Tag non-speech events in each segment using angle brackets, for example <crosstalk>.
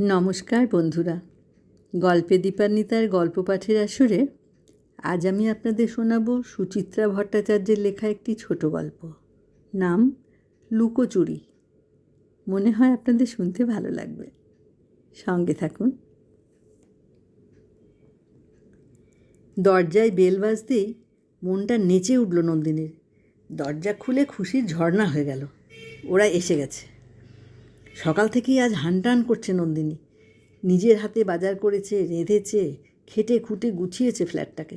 নমস্কার বন্ধুরা। গল্পে দীপান্বিতার গল্প পাঠের আসরে আজ আমি আপনাদের শোনাব সুচিত্রা ভট্টাচার্যের লেখা একটি ছোট গল্প। নাম, লুকোচুরি। মনে হয় আপনাদের শুনতে ভালো লাগবে। সঙ্গে থাকুন। দরজায় বেল বাজতেই মনটা নেচে উঠল নন্দিনীর। দরজা খুলে খুশির ঝর্ণা হয়ে গেল। ওরা এসে গেছে। সকাল থেকেই আজ হানটান করছে নন্দিনী। নিজের হাতে বাজার করেছে, রেঁধেছে, খেটে খুঁটে গুছিয়েছে ফ্ল্যাটটাকে।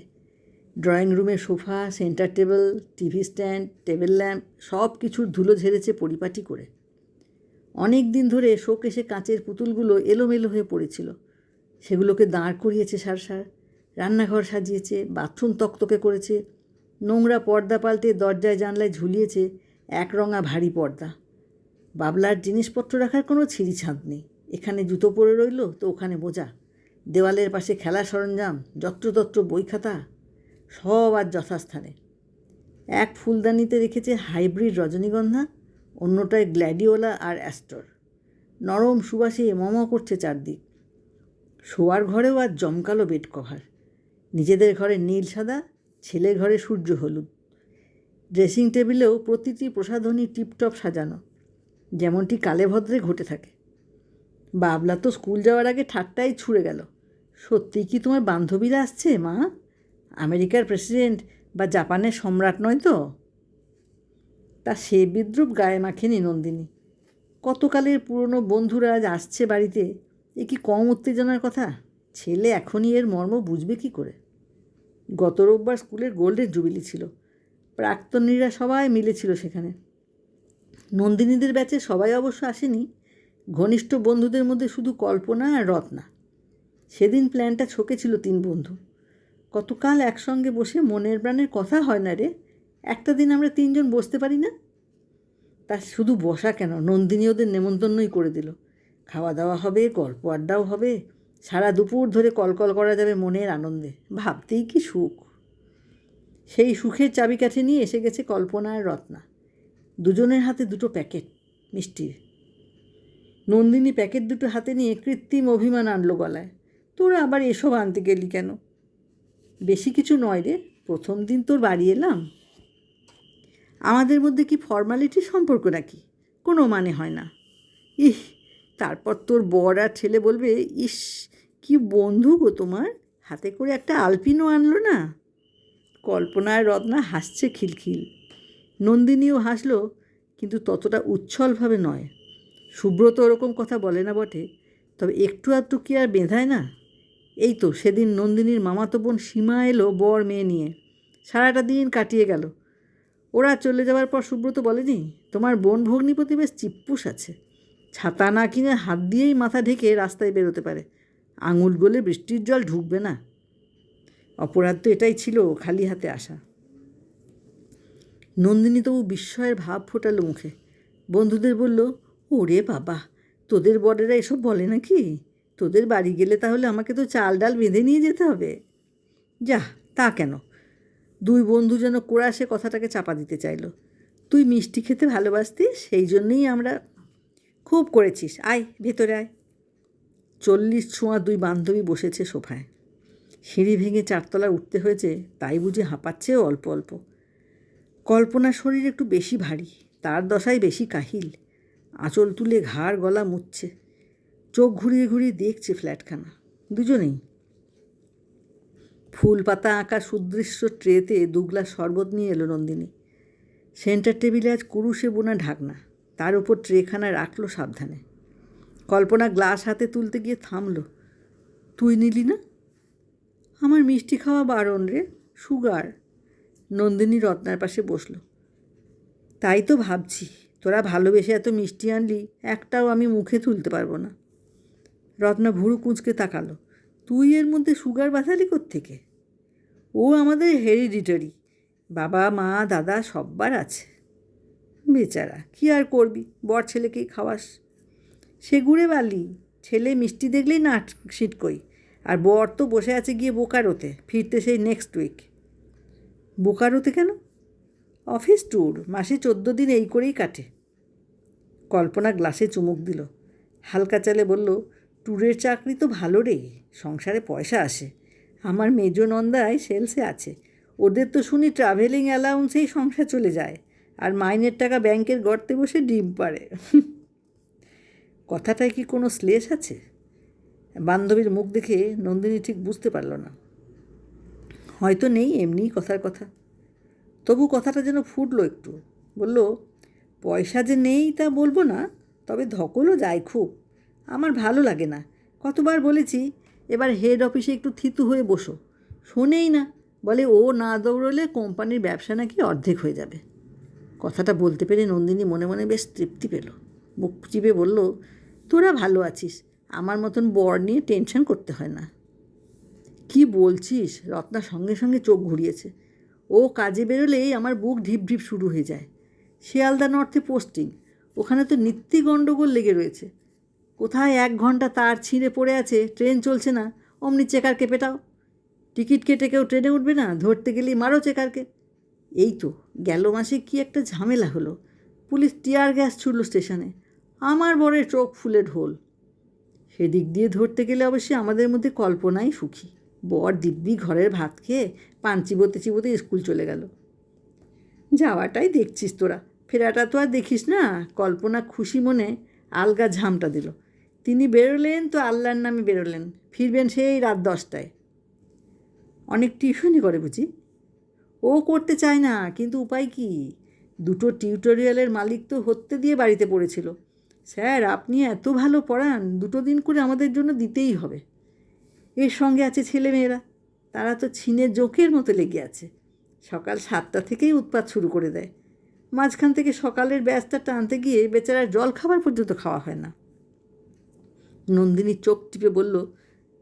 ড্রয়িং রুমের sofa, centre table, TV stand, table lamp, সব কিছুর ধুলো ঝেড়েছে পরিপাটি করে। অনেক দিন ধরে শোকেশে কাঁচের পুতুলগুলো এলোমেলো হয়ে পড়েছিল। সেগুলোকে দাঁড় করিয়েছে সার সার। রান্নাঘর সাজিয়েছে, বাথরুম তকতকে করেছে। নোংরা পর্দা পাল্টে দরজায় জানলায় ঝুলিয়েছে একরঙা ভারী পর্দা। বাবলার জিনিসপত্র রাখার কোনো ছিঁড়ি ছাঁদ নেই। এখানে জুতো পরে রইল, তো ওখানে বোঝা। দেওয়ালের পাশে খেলার সরঞ্জাম, যত্রতত্র বই খাতা, সব আর যথাস্থানে। এক ফুলদানিতে রেখেছে হাইব্রিড রজনীগন্ধা, অন্যটায় গ্ল্যাডিওলা আর অ্যাস্টর। নরম সুবাসে মম করছে চারদিক। শোয়ার ঘরেও আর জমকালো বেড কভার। নিজেদের ঘরে নীল সাদা, ছেলে ঘরে সূর্য হলুদ। ড্রেসিং টেবিলেও প্রতিটি প্রসাধনী টিপটপ সাজানো। যেমনটি কালে ভদ্রে ঘটে থাকে। বাবলা তো স্কুল যাওয়ার আগে ঠাট্টাই ছুঁড়ে গেল। সত্যি কি তোমার বান্ধবীরা আসছে, মা? আমেরিকার প্রেসিডেন্ট বা জাপানের সম্রাট নয় তো? তা সে বিদ্রুপ গায়ে মাখেনি নন্দিনী। কতকালের পুরনো বন্ধুরা আজ আসছে বাড়িতে, এ কি কম উত্তেজনার কথা? ছেলে এখনই এর মর্ম বুঝবে কি করে? গত রোববার স্কুলের গোল্ডের জুবিলি ছিল। প্রাক্তনীরা সবাই মিলেছিল সেখানে। নন্দিনীদের ব্যাচে সবাই অবশ্য আসেনি। ঘনিষ্ঠ বন্ধুদের মধ্যে শুধু কল্পনা আর রত্না। সেদিন প্ল্যানটা ছকেছিল তিন বন্ধু। কতকাল একসঙ্গে বসে মনের প্রাণের কথা হয় না রে। একটা দিন আমরা তিনজন বসতে পারি না? তা শুধু বসা কেন? নন্দিনী ওদের নেমন্তন্নই করে দিল। খাওয়া দাওয়া হবে, গল্প আড্ডাও হবে। সারা দুপুর ধরে কলকল করা যাবে মনের আনন্দে। ভাবতেই কি সুখ। সেই সুখের চাবিকাঠি নিয়ে এসে গেছে কল্পনা আর রত্না। দুজনের হাতে দুটো প্যাকেট, মিষ্টির। নন্দিনী প্যাকেট দুটো হাতে নিয়ে কৃত্রিম অভিমান আনলো গলায়। তোরা আবার এসব আনতে গেলি কেন? বেশি কিছু নয় রে, প্রথম দিন তোর বাড়ি এলাম। আমাদের মধ্যে কি ফর্মালিটি সম্পর্ক নাকি? কোনো মানে হয় না। ইহ, তারপর তোর বর আর ছেলে বলবে, ইস, কি বন্ধু গো তোমার, হাতে করে একটা আলপিনও আনলো না? কল্পনায় রত্না হাসছে খিলখিল। নন্দিনীও হাসলো, কিন্তু ততটা উচ্ছলভাবে নয়। সুব্রত ওরকম কথা বলে না বটে, তবে একটু আধটু কি আর বেঁধায় না? এই তো সেদিন নন্দিনীর মামাতো বোন সীমা এলো বর মেয়ে নিয়ে। সারাটা দিন কাটিয়ে গেল। ওরা চলে যাওয়ার পর সুব্রত বলেনি, তোমার বোন ভগ্নিপতি বেশ চিপ্পুস আছে। ছাতা না কিনে হাত দিয়েই মাথা ঢেকে রাস্তায় বেরোতে পারে। আঙুল গলে বৃষ্টির জল ঢুকবে না। অপরাধ তো এটাই ছিল, খালি হাতে আসা। নন্দিনী তবু বিস্ময়ের ভাব ফোটালো মুখে। বন্ধুদের বলল, ওরে বাবা, তোদের বড়েরা এসব বলে নাকি? তোদের বাড়ি গেলে তাহলে আমাকে তো চাল ডাল বেঁধে নিয়ে যেতে হবে? যা, তা কেন? দুই বন্ধু যেন কোড়াসে কথাটাকে চাপা দিতে চাইল। তুই মিষ্টি খেতে ভালোবাসতিস সেই জন্যেই আমরা খুব করেছিস। আয়, ভেতরে আয়। চল্লিশ ছোঁয়া দুই বান্ধবী বসেছে সোফায়। সিঁড়ি ভেঙে চারতলা উঠতে হয়েছে, তাই বুঝে হাঁপাচ্ছেও অল্প অল্প। কল্পনার শরীর একটু বেশি ভারী, তার দশায় বেশি কাহিল। আঁচল তুলে ঘাড় গলা মুচ্ছে, চোখ ঘুরিয়ে ঘুরিয়ে দেখছে ফ্ল্যাটখানা। দুজনেই। ফুল পাতা আঁকা সুদৃশ্য ট্রেতে দুগলা শরবত নিয়ে এলো নন্দিনী। সেন্টার টেবিলে আজ কুরুশে বোনা ঢাকনা, তার উপর ট্রেখানা রাখল সাবধানে। কল্পনা গ্লাস হাতে তুলতে গিয়ে থামলো। তুই নিলি না? আমার মিষ্টি খাওয়া বারণ রে, সুগার। নন্দিনী রত্নার পাশে বসল। তাই তো ভাবছি, তোরা ভালোবেসে এত মিষ্টি আনলি, একটাও আমি মুখে তুলতে পারব না। রত্না ভুরু কুঁচকে তাকালো। তুই এর মধ্যে সুগার বাঁধালি থেকে ও আমাদের হেরিডিটারি, বাবা, মা, দাদা সব্বার আছে। বেচারা, কি আর করবি, বর ছেলেকেই খাওয়াস। সে ঘুরে বালি, ছেলে মিষ্টি দেখলেই না সিটকই আর বর তো বসে আছে গিয়ে বোকারোতে, ফিরতে সেই নেক্সট উইক বোকারোতে কেন? অফিস ট্যুর, মাসে চোদ্দ দিন এই করেই কাটে। কল্পনা গ্লাসে চুমুক দিল। হালকা চালে বলল, ট্যুরের চাকরি তো ভালো রে, সংসারে পয়সা আসে। আমার মেজো নন্দায় সেলসে আছে। ওদের তো শুনি ট্রাভেলিং অ্যালাউন্সেই সংসার চলে যায়, আর মাইনের টাকা ব্যাংকের গর্তে বসে ডিম পাড়ে। <laughs> কথাটায় কি কোনো শ্লেষ আছে? বান্ধবীর মুখ দেখে নন্দিনী ঠিক বুঝতে পারল না। হয়তো নেই, এমনিই কথার কথা। তবু কথাটা যেন ফুটলো একটু। বলল, পয়সা যে নেই তা বলব না, তবে ধকলও যায় খুব। আমার ভালো লাগে না। কতবার বলেছি, এবার হেড অফিসে একটু থিতু হয়ে বসো। শোনেই না, বলে ও না দৌড়লে কোম্পানির ব্যবসা নাকি অর্ধেক হয়ে যাবে। কথাটা বলতে পেরে নন্দিনী মনে মনে বেশ তৃপ্তি পেল। মুখ চিপে বলল, তোরা ভালো আছিস। আমার মতন বর নিয়ে টেনশন করতে হয় না। কি বলছিস? রত্না সঙ্গে সঙ্গে চোখ ঘুরিয়েছে। ও কাজে বেরোলেই আমার বুক ঢিপ ঢিপ শুরু হয়ে যায়। শিয়ালদা নর্থে পোস্টিং। ওখানে তো নিত্যি গণ্ডগোল লেগে রয়েছে। কোথায় এক ঘণ্টা তার ছিঁড়ে পড়ে আছে, ট্রেন চলছে না। অমনি চেকারকে পেটাও টিকিট কেটে কেউ ট্রেনে উঠবে না, ধরতে গেলেই মারো চেকারকে। এই তো, গেল মাসে কি একটা ঝামেলা হলো। পুলিশ টিয়ার গ্যাস ছুড়ল স্টেশনে। আমার বরের চোখ ফুলে ঢোল। সেদিক দিয়ে ধরতে গেলে অবশ্যই আমাদের মধ্যে কল্পনাই সুখী। বর দিব্যি ঘরের ভাত খেয়ে পান চিবোতে চিবোতে স্কুল চলে গেল। যাওয়াটাই দেখছিস তোরা। ফেরাটা তো আর দেখিস না। কল্পনা খুশি মনে আলগা ঝামটা দিল। তিনি বেরোলেন তো আল্লাহর নামে বেরোলেন। ফিরবেন সেই রাত দশটায়। অনেক টিউশনই করে বুঝি। ও করতে চায় না, কিন্তু উপায় কি? দুটো টিউটোরিয়ালের মালিক তো হত্যে দিয়ে বাড়িতে পড়েছিল। স্যার, আপনি এত ভালো পড়ান, দুটো দিন করে আমাদের জন্য দিতেই হবে। এর সঙ্গে আছে ছেলেমেয়েরা। তারা তো ছিনের জোকের মতো লেগে আছে। সকাল সাতটা থেকেই উৎপাত শুরু করে দেয়। মাঝখান থেকে সকালের ব্যস্তা টানতে গিয়ে বেচারার জল খাবার পর্যন্ত খাওয়া হয় না। নন্দিনী চোখ টিপে বলল,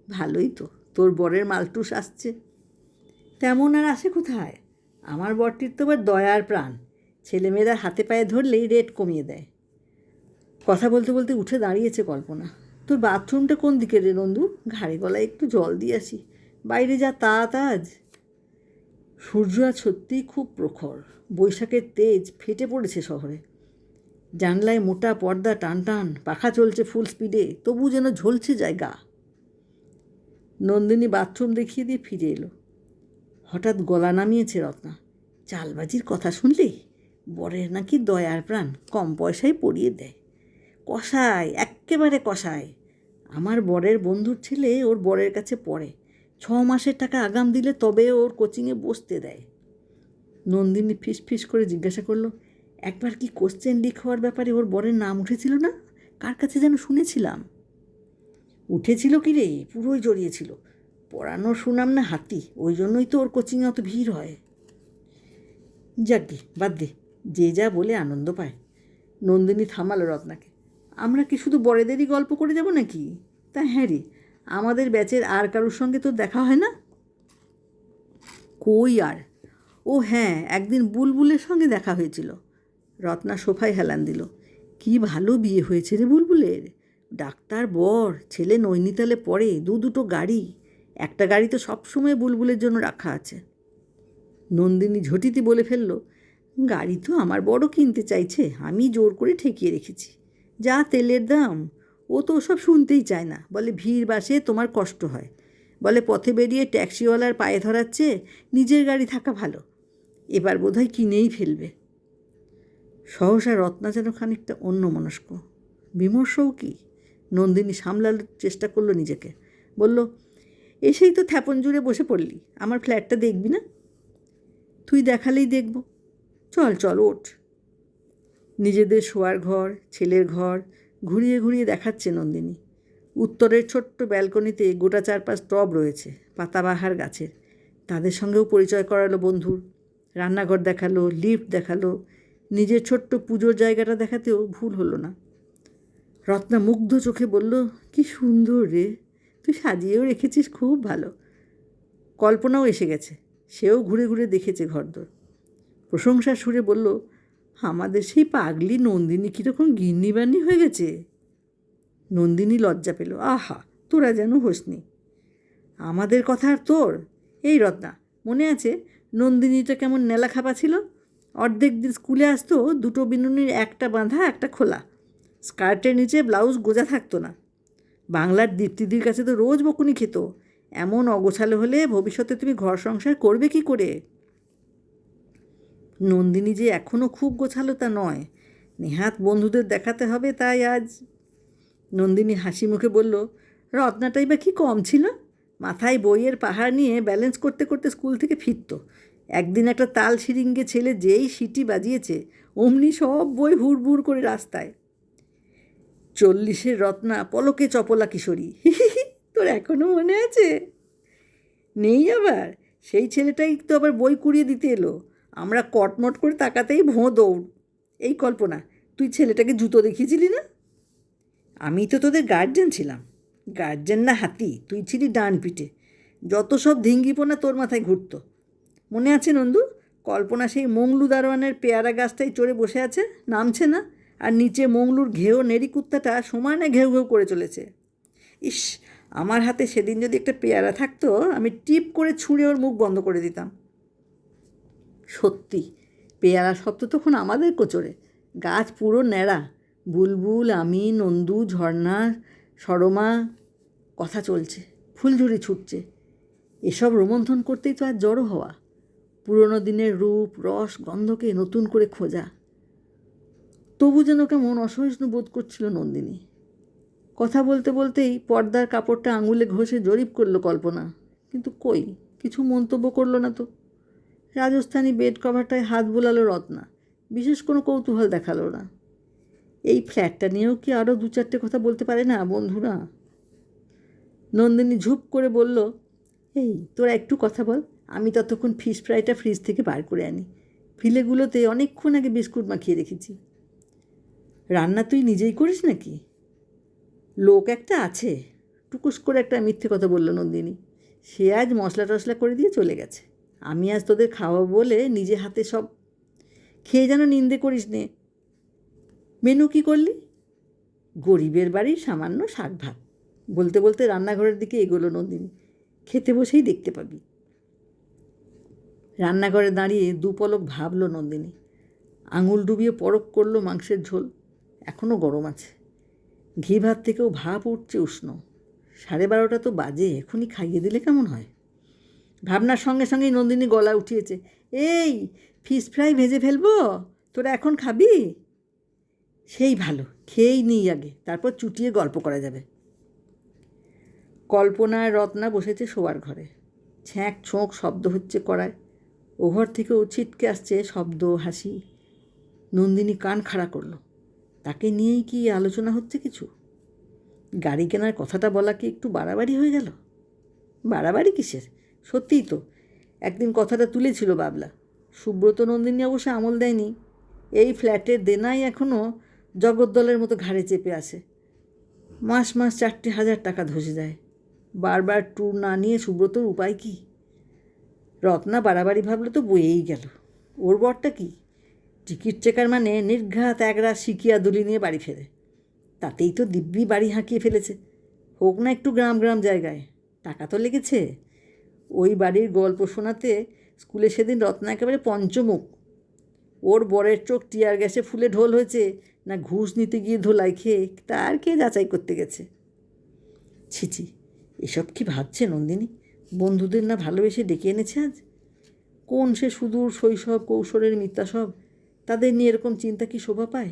ভালোই তো, তোর বরের মালটুস আসছে। তেমন আর আসে কোথায়? আমার বরটির তো আবার দয়ার প্রাণ। ছেলেমেয়েরা হাতে পায়ে ধরলেই রেট কমিয়ে দেয়। কথা বলতে বলতে উঠে দাঁড়িয়েছে কল্পনা। তোর বাথরুমটা কোন দিকে রে নন্দু? ঘাড়ে গলায় একটু জল দিয়ে আসি। বাইরে যা তাত আজ। সূর্য আজ সত্যিই খুব প্রখর। বৈশাখের তেজ ফেটে পড়েছে শহরে। জানলায় মোটা পর্দা টান টান, পাখা চলছে ফুল স্পিডে তবু যেন ঝলছে যায় গা নন্দিনী বাথরুম দেখিয়ে দিয়ে ফিরে এলো। হঠাৎ গলা নামিয়েছে রত্না। চালবাজির কথা শুনলে? বরের নাকি দয়ার প্রাণ, কম পয়সায় পড়িয়ে দেয়। কষায়, এক্কেবারে কষায়। আমার বরের বন্ধুর ছেলে ওর বরের কাছে পড়ে। ছ মাসের টাকা আগাম দিলে তবে ওর কোচিংয়ে বসতে দেয়। নন্দিনী ফিস ফিস করে জিজ্ঞাসা করল, একবার কি কোশ্চেন লিক হওয়ার ব্যাপারে ওর বরের নাম উঠেছিল না? কার কাছে যেন শুনেছিলাম? উঠেছিল কি রে? পুরোই জড়িয়েছিল। পড়ানোর সুনাম না হাতি, ওই জন্যই তো ওর কোচিংয়ে অত ভিড় হয়। যাকে বাদ দে, যে যা বলে আনন্দ পায়। নন্দিনী থামালো রত্নাকে। আমরা কি শুধু বড়েদেরই গল্প করে যাব নাকি? তা হ্যাঁ রে, আমাদের ব্যাচের আর কারোর সঙ্গে তো দেখা হয় না? কই আর? ও হ্যাঁ একদিন বুলবুলের সঙ্গে দেখা হয়েছিল। রত্না সোফায় হেলান দিল। কি ভালো বিয়ে হয়েছে রে বুলবুলের। ডাক্তার বর, ছেলে নৈনিতালে পড়ে, দু দুটো গাড়ি। একটা গাড়ি তো সবসময় বুলবুলের জন্য রাখা আছে। নন্দিনী ঝটিতি বলে ফেলল, গাড়ি তো আমার বড় কিনতে চাইছে, আমি জোর করে ঠেকিয়ে রেখেছি। যা তেলের দাম, ও তো ওসব শুনতেই চায় না। বলে, ভিড় বাসে তোমার কষ্ট হয়। বলে, পথে বেরিয়ে ট্যাক্সিওয়ালার পায়ে ধরাচ্ছে, নিজের গাড়ি থাকা ভালো। এবার বোধহয় কিনেই ফেলবে। সহসা রত্না যেন খানিকটা অন্য মনস্ক বিমর্ষও কি? নন্দিনী সামলানোর চেষ্টা করল নিজেকে। বলল, এসেই তো থ্যাপন জুড়ে বসে পড়লি। আমার ফ্ল্যাটটা দেখবি না? তুই দেখালেই দেখব। চল চল, ওঠ। নিজেদের শোয়ার ঘর, ছেলের ঘর, ঘুরিয়ে ঘুরিয়ে দেখাচ্ছে নন্দিনী। উত্তরের ছোট্ট ব্যালকনিতে গোটা চারপাশ টব রয়েছে, পাতাবাহার গাছের। তাদের সঙ্গেও পরিচয় করালো বন্ধুর। রান্নাঘর দেখাল, লিফট দেখাল। নিজের ছোট্ট পুজোর জায়গাটা দেখাতেও ভুল হলো না। রত্না মুগ্ধ চোখে বলল, কি সুন্দর রে, তুই সাজিয়েও রেখেছিস, খুব ভালো। কল্পনাও এসে গেছে, সেও ঘুরে ঘুরে দেখেছে ঘরদোর। প্রশংসা সুরে বলল আমাদের সেই পাগলি নন্দিনী কীরকম গিন্নিবান্নি হয়ে গেছে? নন্দিনী লজ্জা পেল। আহা, তোরা যেন হোসনি। আমাদের কথা আর তোর? এই রত্না, মনে আছে নন্দিনীটা কেমন নেলা খাপা ছিল? অর্ধেক দিন স্কুলে আসতো, দুটো বিনুনির একটা বাঁধা, একটা খোলা। স্কার্টের নিচে ব্লাউজ গোজা থাকতো না। বাংলার দীপ্তিদির কাছে তো রোজ বকুনি খেত। এমন অগোছালো হলে ভবিষ্যতে তুমি ঘর সংসার করবে কি করে? নন্দিনী যে এখনও খুব গোছালো তা নয়। নেহাত বন্ধুদের দেখাতে হবে তাই আজ। নন্দিনী হাসি মুখে বলল, রত্নাটাই বা কি কম ছিল? মাথায় বইয়ের পাহাড় নিয়ে ব্যালেন্স করতে করতে স্কুল থেকে ফিরত। একদিন একটা তাল সিরিঙ্গে ছেলে যেই সিটি বাজিয়েছে, অমনি সব বই হুড়বুড় করে রাস্তায়। চল্লিশের রত্না, পলকে চপলা কিশোরী। তোর এখনও মনে আছে? নেই আবার। সেই ছেলেটাই তো আবার বই কুড়িয়ে দিতে এলো। আমরা কটমট করে তাকাতেই ভোঁ দৌড়। এই কল্পনা, তুই ছেলেটাকে জুতো দেখিয়েছিলি না? আমি তো তোদের গার্জেন ছিলাম। গার্জেন না হাতি, তুই ছিলি ডান পিঠে। যত সব ধিঙ্গিপোনা তোর মাথায় ঘুরত। মনে আছে নন্দু? কল্পনা সেই মংলু দারোয়ানের পেয়ারা গাছটাই চড়ে বসে আছে, নামছে না, আর নিচে মংলুর ঘেও নেড়ি কুত্তাটা সমানে ঘেউ ঘেউ করে চলেছে। ইস, আমার হাতে সেদিন যদি একটা পেয়ারা থাকতো, আমি টিপ করে ছুঁড়ে ওর মুখ বন্ধ করে দিতাম। সত্যি। পেয়ারা তো তখন আমাদের কোচরে। গাছ পুরো ন্যাড়া। বুলবুল, আমি, নন্দু, ঝর্ণা, সরমা, কথা চলছে, ফুলঝুরি ছুটছে। এসব রোমন্থন করতেই তো আর জড়ো হওয়া। পুরনো দিনের রূপ, রস, গন্ধকে নতুন করে খোঁজা। তবু যেন কেমন অসহিষ্ণু বোধ করছিল নন্দিনী। কথা বলতে বলতেই পর্দার কাপড়টা আঙুলে ঘষে জরিপ করল কল্পনা। কিন্তু কই? কিছু মন্তব্য করল না তো। রাজস্থানী বেড কভারটায় হাত বোলালো রত্না। বিশেষ কোনো কৌতূহল দেখাল না। এই ফ্ল্যাটটা নিয়েও কি আরও দু চারটে কথা বলতে পারে না বন্ধুরা? নন্দিনী ঝুপ করে বলল, এই, তোরা একটু কথা বল। আমি ততক্ষণ ফিশ ফ্রাইটা ফ্রিজ থেকে বার করে আনি। ফিলেগুলোতে অনেকক্ষণ আগে বিস্কুট মাখিয়ে রেখেছি। রান্না তুই নিজেই করিস নাকি? লোক একটা আছে। টুকুস করে একটা মিথ্যে কথা বলল নন্দিনী। সে আজ মশলা টশলা করে দিয়ে চলে গেছে। আমি আজ তোদের খাওয়াবো বলে নিজে হাতে সব খেয়ে যেন নিন্দে করিস নে। মেনু কী করলি? গরিবের বাড়ির সামান্য শাক ভাত। বলতে বলতে রান্নাঘরের দিকে এগোলো নন্দিনী। খেতে বসেই দেখতে পাবি। রান্নাঘরে দাঁড়িয়ে দুপলক ভাবলো নন্দিনী। আঙুল ডুবিয়ে পরক করল মাংসের ঝোল। এখনও গরম আছে। ঘি ভাত থেকেও ভাপ উঠছে উষ্ণ। সাড়ে বারোটা তো বাজে, এখনই খাইয়ে দিলে কেমন হয়? ভাবনার সঙ্গে সঙ্গেই নন্দিনী গলা উঠিয়েছে। এই ফিশ ফ্রাই ভেজে ফেলব? তোরা এখন খাবি? সেই ভালো, খেয়েই নিই আগে, তারপর চুটিয়ে গল্প করা যাবে। কল্পনায় রত্না বসেছে শোয়ার ঘরে। ছ্যাঁক ছোঁক শব্দ হচ্ছে করায় ওঘর থেকেও ছিটকে আসছে শব্দ হাসি। নন্দিনী কান খাড়া করল। তাকে নিয়েই কি আলোচনা হচ্ছে কিছু? গাড়ি কেনার কথাটা বলা কি একটু বাড়াবাড়ি হয়ে গেল? বাড়াবাড়ি কিসের? সত্যিই তো। একদিন কথাটা তুলেছিল বাবলা। সুব্রত নন্দিনী অবশ্য আমল দেয়নি। এই ফ্ল্যাটের দেনাই এখনও জগদ্দলের মতো ঘাড়ে চেপে আসে মাস মাস চারটে হাজার টাকা ধসে যায়। বারবার ট্যুর না নিয়ে সুব্রতর উপায় কি? রত্না বাড়াবাড়ি ভাবলে তো বয়েই গেল। ওর বরটা কি? টিকিট চেকার মানে নির্ঘাত একরা শিকিয়া দুলি নিয়ে বাড়ি ফেরে। তাতেই তো দিব্যি বাড়ি হাঁকিয়ে ফেলেছে। হোক না একটু গ্রাম গ্রাম জায়গায়। টাকা তো লেগেছে। ওই বাড়ির গল্প শোনাতে স্কুলে সেদিন রত্না একেবারে পঞ্চমুখ। ওর বরের চোখ টিয়ার গ্যাসে ফুলে ঢোল হয়েছে, না ঘুষ নিতে গিয়ে ধোলাই খেয়ে তার কে যাচাই করতে গেছে। ছিছি এসব কি ভাবছে নন্দিনী? বন্ধুদের না ভালোবেসে ডেকে এনেছে আজ? কোন সে সুদূর শৈশব, কৌশলের মিথ্যা সব, তাদের নিয়ে এরকম চিন্তা কি শোভা পায়?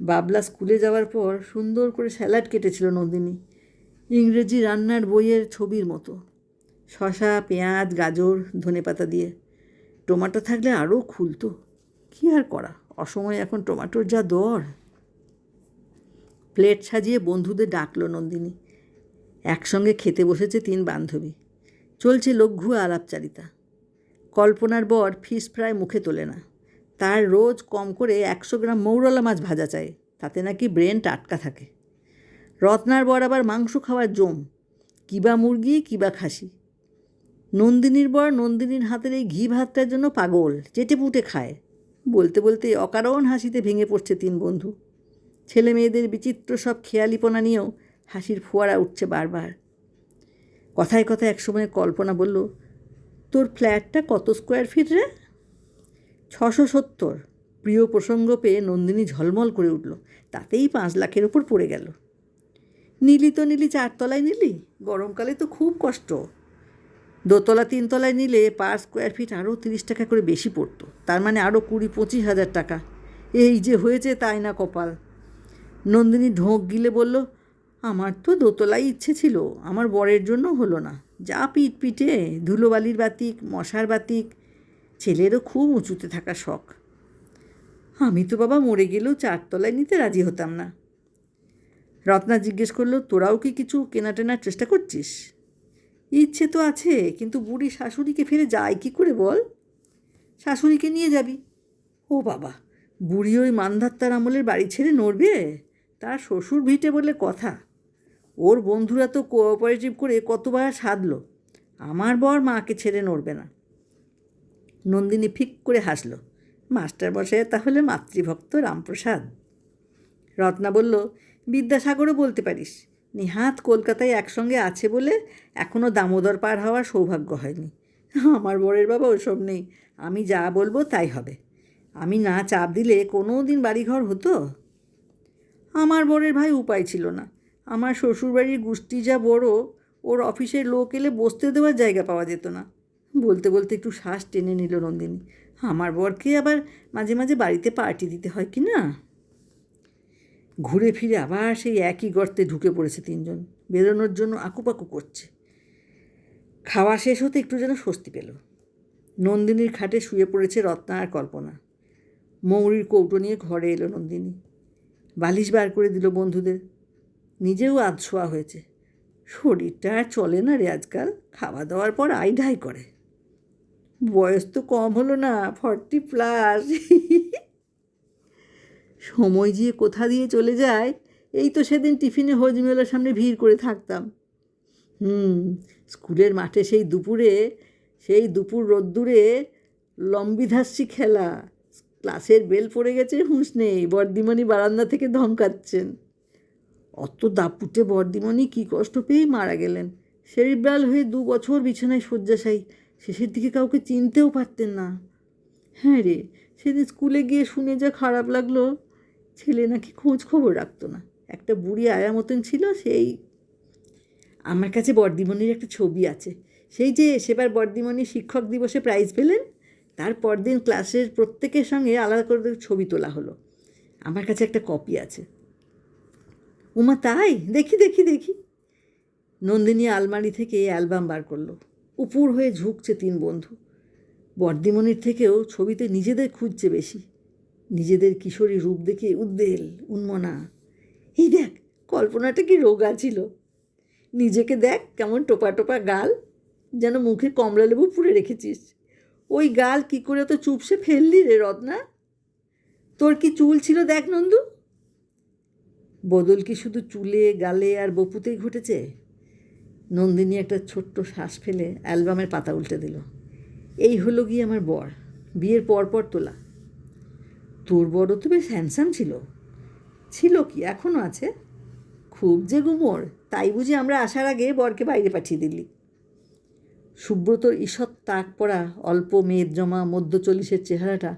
বাবলা স্কুলে যাওয়ার পর সুন্দর করে স্যালাড কেটেছিল নন্দিনী। ইংরেজি রান্নার বইয়ের ছবির মতো। শশা পেঁয়াজ, গাজর ধনেপাতা দিয়ে। টমাটো থাকলে আরও খুলতো। কী আর করা? অসময়ে এখন টমাটোর যা দর। প্লেট সাজিয়ে বন্ধুদের ডাকলো নন্দিনী। একসঙ্গে খেতে বসেছে তিন বান্ধবী। চলছে লঘু আলাপচারিতা। কল্পনার বর ফিশ ফ্রাই মুখে তোলে না। তার রোজ কম করে একশো গ্রাম মৌরলা মাছ ভাজা চাই। তাতে নাকি ব্রেন টাটকা থাকে। রত্নার বর আবার মাংস খাওয়ার জম। কিবা মুরগি কিবা খাসি। নন্দিনীর বর নন্দিনীর হাতের এই ঘি ভাতটার জন্য পাগল, চেটে পুটে খায়। বলতে বলতে অকারণ হাসিতে ভেঙে পড়ছে তিন বন্ধু। ছেলে মেয়েদের বিচিত্র সব খেয়ালিপনা নিয়েও হাসির ফোয়ারা উঠছে বারবার। কথায় কথায় একসময় কল্পনা বলল, তোর ফ্ল্যাটটা কত স্কোয়ার ফিট রে? ছশো সত্তর। প্রিয় প্রসঙ্গ পেয়ে নন্দিনী ঝলমল করে উঠল। তাতেই পাঁচ লাখের ওপর পড়ে গেল। নিলি তো নিলি, চারতলায় নিলি? গরমকালে তো খুব কষ্ট। দোতলা, তিনতলায় নিলে পার স্কোয়ার ফিট আরও তিরিশ টাকা করে বেশি পড়তো। তার মানে আরও কুড়ি, পঁচিশ হাজার টাকা। এই যে হয়েছে তাই না কপাল। নন্দিনী ঢোক গিলে বলল, আমার তো দোতলাই ইচ্ছে ছিল, আমার বরের জন্য হলো না। যা পিট পিটে ধুলোবালির বাতিক, মশার বাতিক, ছেলেরও খুব উঁচুতে থাকা শখ। আমি তো বাবা মরে গেলেও চারতলায় নিতে রাজি হতাম না। রত্না জিজ্ঞেস করল, তোরাও কি কিছু কেনা টেনার চেষ্টা করছিস? ইচ্ছে তো আছে, কিন্তু বুড়ি শাশুড়িকে ফেলে যায় কি করে বল? শাশুড়িকে নিয়ে যাবি। ও বাবা, বুড়ি ওই মান্ধাত্তার আমলের বাড়ি ছেড়ে নড়বে? তার শ্বশুর ভিটে বলে কথা। ওর বন্ধুরা তো কোঅপারেটিভ করে কতবার সাধলো। আমার বর মাকে ছেড়ে নড়বে না। নন্দিনী ফিক করে হাসলো। মাস্টার বসে তাহলে মাতৃভক্ত রামপ্রসাদ। রত্না বলল বিদ্যাসাগরও বলতে পারিস। নিহাত কলকাতায় একসঙ্গে আছে বলে এখনও দামোদর পার হওয়ার সৌভাগ্য হয়নি। আমার বরের বাবা ওসব নেই, আমি যা বলব তাই হবে। আমি না চাপ দিলে কোনো দিন বাড়িঘর হতো? আমার বরের ভাই উপায় ছিল না। আমার শ্বশুরবাড়ির গোষ্ঠী যা বড়, ওর অফিসের লোক এলে বসতে দেওয়ার জায়গা পাওয়া যেত না। বলতে বলতে একটু শ্বাস টেনে নিল নন্দিনী আমার বরকে আবার মাঝে মাঝে বাড়িতে পার্টি দিতে হয় কি না? ঘুরে ফিরে আবার সেই একই গর্তে ঢুকে পড়েছে তিনজন। বেরোনোর জন্য আকুপাকু করছে। খাওয়া শেষ হতে একটু যেন স্বস্তি পেল। নন্দিনীর খাটে শুয়ে পড়েছে রত্না আর কল্পনা। মৌরির কৌটো নিয়ে ঘরে এলো নন্দিনী। বালিশ বার করে দিল বন্ধুদের। নিজেও আধ শোয়া হয়েছে। শরীরটা আর চলে না রে আজকাল। খাওয়া দাওয়ার পর আই ঢাই করে। বয়স তো কম হলো না ফর্টি প্লাস সময় যে কোথা দিয়ে চলে যায়, এই তো সেদিন টিফিনে হজমেলার সামনে ভিড় করে থাকতাম। হুম, স্কুলের মাঠে সেই দুপুরে, সেই দুপুর রোদ্দুরে লম্বিধাসি খেলা। ক্লাসের বেল পড়ে গেছে, হুঁশ নেই, বর্দিমণি বারান্দা থেকে ধমকাচ্ছেন। অত দাপুটে বর্দিমণি কী কষ্ট পেয়েই মারা গেলেন। সেরিব্রাল হয়ে দু বছর বিছানায় শয্যাশায়ী, শেষের দিকে কাউকে চিনতেও পারতেন না। হ্যাঁ রে, সেদিন স্কুলে গিয়ে শুনে যা খারাপ লাগল ছেলে নাকি খোঁজ খবর রাখতো না। একটা বুড়ি আয়া মতন ছিল, সেই আমার কাছে বর্দিমণির একটা ছবি আছে। সেই যে সেবার বর্দিমণি শিক্ষক দিবসে প্রাইজ পেলেন, তার পরদিন ক্লাসের প্রত্যেকের সঙ্গে আলাদা করে ছবি তোলা হলো। আমার কাছে একটা কপি আছে। উমা, তাই? দেখি দেখি দেখি। নন্দিনী আলমারি থেকে অ্যালবাম বার করল। উপুর হয়ে ঝুঁকছে তিন বন্ধু। বর্দিমণির থেকেও ছবিতে নিজেদের খুঁজছে বেশি। নিজেদের কিশোরী রূপ দেখে উদ্বেল, উন্মনা। এই দেখ, কল্পনাটা কি রোগা ছিল। নিজেকে দেখ কেমন টোপা টোপা গাল, যেন মুখে কমলা লেবু পুড়ে রেখেছিস। ওই গাল কি করে তো চুপসে ফেললি রে রত্না? তোর কি চুল ছিল দেখ নন্দু? বদল কি শুধু চুলে, গালে আর বপুতেই ঘটেছে? নন্দিনী একটা ছোট্ট শ্বাস ফেলে অ্যালবামের পাতা উল্টে দিল। এই হলো গিয়ে আমার বর। বিয়ের পর পর তোলা। তোর বড় তো বেশ হ্যান্ডসাম ছিল। ছিল কি? এখনও আছে? খুব যে গুমর, তাই বুঝি আমরা আসার আগে বরকে বাইরে পাঠিয়ে দিলি। সুব্রতর ঈষৎ তাক পড়া অল্প মেদ জমা মধ্য চল্লিশের চেহারাটা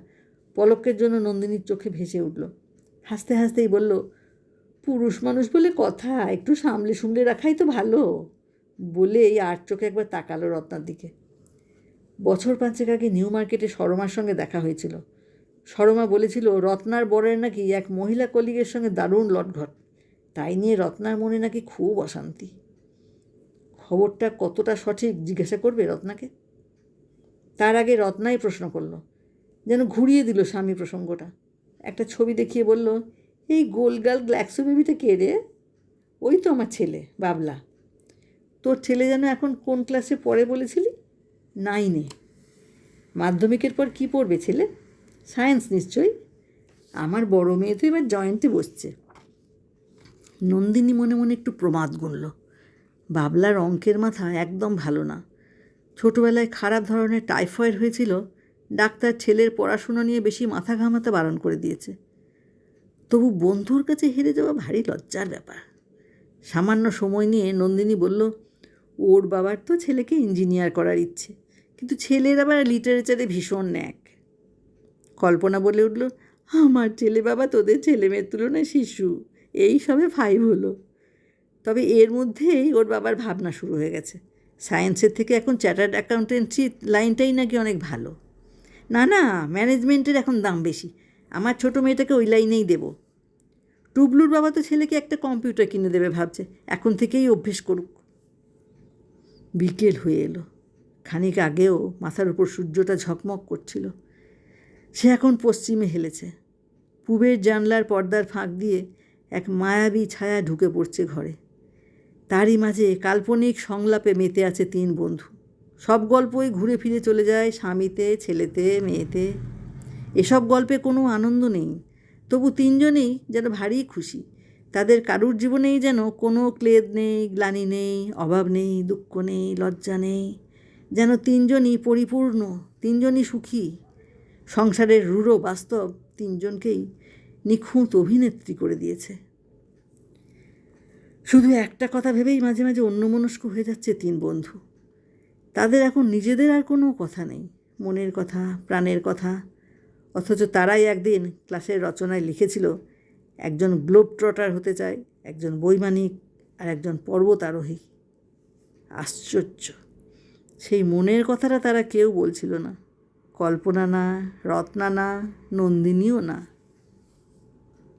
পলকের জন্য নন্দিনীর চোখে ভেসে উঠল। হাসতে হাসতেই বলল, পুরুষ মানুষ বলে কথা, একটু সামলে সুমলে রাখাই তো ভালো। বলে এই আট চোখে একবার তাকালো রত্নার দিকে। বছর পাঁচেক আগে নিউ মার্কেটে সরমার সঙ্গে দেখা হয়েছিল। সরমা বলেছিল, রত্নার বরের নাকি এক মহিলা কলিগের সঙ্গে দারুণ লটঘট। তাই নিয়ে রত্নার মনে নাকি খুব অশান্তি। খবরটা কতটা সঠিক জিজ্ঞাসা করবে রত্নাকে? তার আগে রত্নাই প্রশ্ন করল, যেন ঘুরিয়ে দিল স্বামী প্রসঙ্গটা। একটা ছবি দেখিয়ে বলল, এই গোলগাল গ্ল্যাক্সো বেবিটা কে রে? ওই তো আমার ছেলে, বাবলা। তোর ছেলে যেন এখন কোন ক্লাসে পড়ে বলেছিলি? নাইনে। মাধ্যমিকের পর কি পড়বে ছেলে? সায়েন্স নিশ্চয়ই? আমার বড় মেয়ে তো এবার জয়েন্টে বসছে। নন্দিনী মনে মনে একটু প্রমাদ গুনল। বাবলার অঙ্কের মাথা একদম ভালো না। ছোটোবেলায় খারাপ ধরনের টাইফয়েড হয়েছিল, ডাক্তার ছেলের পড়াশুনো নিয়ে বেশি মাথা ঘামাতে বারণ করে দিয়েছে। তবু বন্ধুর কাছে হেরে যাওয়া ভারী লজ্জার ব্যাপার। সামান্য সময় নিয়ে নন্দিনী বলল, ওর বাবার তো ছেলেকে ইঞ্জিনিয়ার করার ইচ্ছে, কিন্তু ছেলের আবার লিটারেচারে ভীষণ ন্যাক। কল্পনা বলে উঠল, আমার ছেলে বাবা তোদের ছেলে মেয়ের তুলনায় শিশু। এই সবে ফাইভ হলো। তবে এর মধ্যেই ওর বাবার ভাবনা শুরু হয়ে গেছে। সায়েন্সের থেকে এখন চ্যাটার্ড অ্যাকাউন্টেন্সি লাইনটাই নাকি অনেক ভালো। না না, ম্যানেজমেন্টের এখন দাম বেশি। আমার ছোটো মেয়েটাকে ওই লাইনেই দেবো। টুবলুর বাবা তো ছেলেকে একটা কম্পিউটার কিনে দেবে ভাবছে। এখন থেকেই অভ্যেস করুক। বিকেল হয়ে এলো। খানিক আগেও মাথার উপর সূর্যটা ঝকমক করছিল। সে এখন পশ্চিমে হেলেছে। পূবের জানলার পর্দার ফাঁক দিয়ে এক মায়াবী ছায়া ঢুকে পড়ছে ঘরে। তারই মাঝে কাল্পনিক সংলাপে মেতে আছে তিন বন্ধু। সব গল্পই ঘুরে ফিরে চলে যায় স্বামীতে, ছেলেতে, মেয়েতে। এসব গল্পে কোনো আনন্দ নেই। তবু তিনজনেই যেন ভারী খুশি। তাদের কারুর জীবনেই যেন কোনো ক্লেদ নেই, গ্লানি নেই, অভাব নেই, দুঃখ নেই, লজ্জা নেই। যেন তিনজনই পরিপূর্ণ, তিনজনই সুখী। সংসারের রূঢ় বাস্তব তিনজনকেই নিখুঁত অভিনেত্রী করে দিয়েছে। শুধু একটা কথা ভেবেই মাঝে মাঝে অন্যমনস্ক হয়ে যাচ্ছে তিন বন্ধু। তাদের এখন নিজেদের আর কোনো কথা নেই। মনের কথা, প্রাণের কথা, অথচ তারাই একদিন ক্লাসের রচনায় লিখেছিল, একজন গ্লোব ট্রটার হতে চায় একজন বৈমানিক আর একজন পর্বতারোহী। আশ্চর্য! সেই মনের কথাটা তারা কেউ বলছিল না। কল্পনা না রত্না না নন্দিনীও না।